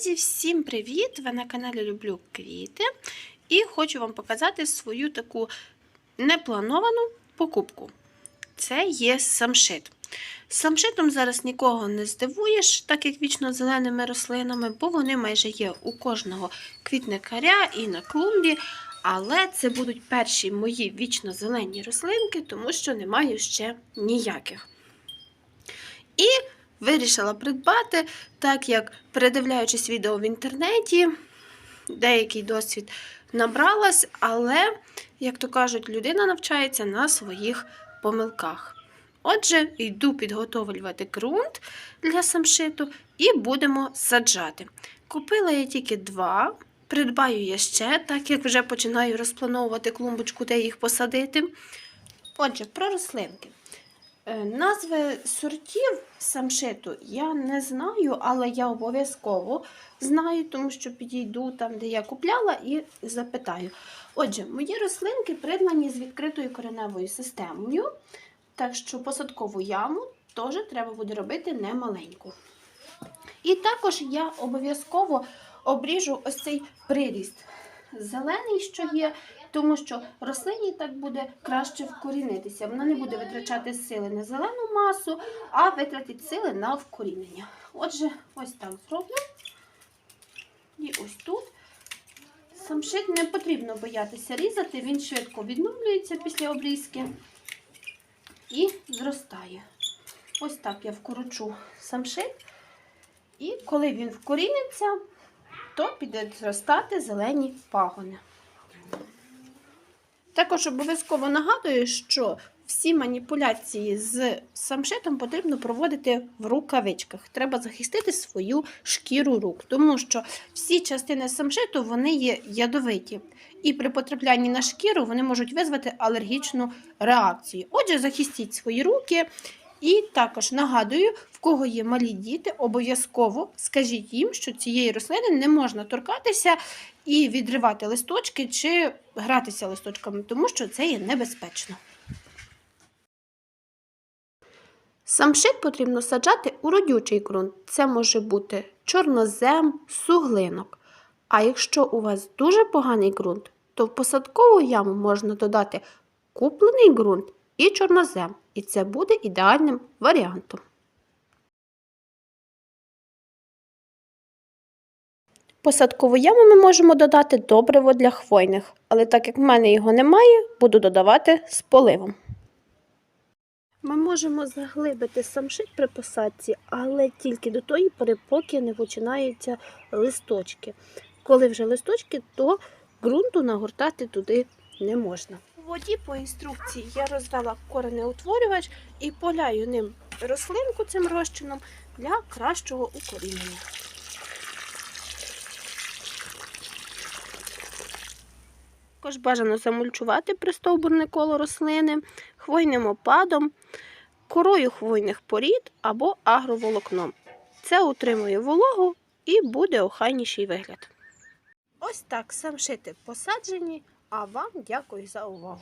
Друзі, всім привіт! Ви на каналі Люблю Квіти і хочу вам показати свою таку неплановану покупку. Це є самшит. Самшитом зараз нікого не здивуєш, так як вічно зеленими рослинами, бо вони майже є у кожного квітникаря і на клумбі. Але це будуть перші мої вічно зелені рослинки, тому що не маю ще ніяких. І вирішила придбати, так як передивляючись відео в інтернеті, деякий досвід набралась, але, як то кажуть, людина навчається на своїх помилках. Отже, йду підготовлювати ґрунт для самшиту і будемо саджати. Купила я тільки два, придбаю я ще, так як вже починаю розплановувати клумбочку, де їх посадити. Отже, про рослинки. Е, Назви сортів самшиту я не знаю, але я обов'язково знаю, тому що підійду там, де я купляла, і запитаю. Отже, мої рослинки придбані з відкритою кореневою системою, так що посадкову яму теж треба буде робити немаленьку. І також я обов'язково обріжу ось цей приріст зелений, що є, тому що рослині так буде краще вкорінитися. Вона не буде витрачати сили на зелену масу, а витратить сили на вкорінення. Отже, ось так зроблю. І ось тут. Самшит не потрібно боятися різати, він швидко відновлюється після обрізки і зростає. Ось так я вкорочу самшит. І коли він вкоріниться, то піде зростати зелені пагони. Також обов'язково нагадую, що всі маніпуляції з самшитом потрібно проводити в рукавичках. Треба захистити свою шкіру рук, тому що всі частини самшиту вони є ядовиті. І при потраплянні на шкіру вони можуть визвати алергічну реакцію. Отже, захистіть свої руки. І також нагадую, в кого є малі діти, обов'язково скажіть їм, що цієї рослини не можна торкатися і відривати листочки чи гратися листочками, тому що це є небезпечно. Самшит потрібно саджати у родючий ґрунт. Це може бути чорнозем, суглинок. А якщо у вас дуже поганий ґрунт, то в посадкову яму можна додати куплений ґрунт і чорнозем, і це буде ідеальним варіантом. Посадкову яму ми можемо додати добриво для хвойних, але так як в мене його немає, буду додавати з поливом. Ми можемо заглибити самшит при посадці, але тільки до тої пори, поки не починаються листочки. Коли вже листочки, то ґрунту нагортати туди не можна. Воді по інструкції я розвела коренеутворювач і поляю ним рослинку цим розчином для кращого укорінення. Також бажано замульчувати пристовбурне коло рослини хвойним опадом, корою хвойних порід або агроволокном. Це утримує вологу і буде охайніший вигляд. Ось так самшити посаджені, а вам дякую за увагу.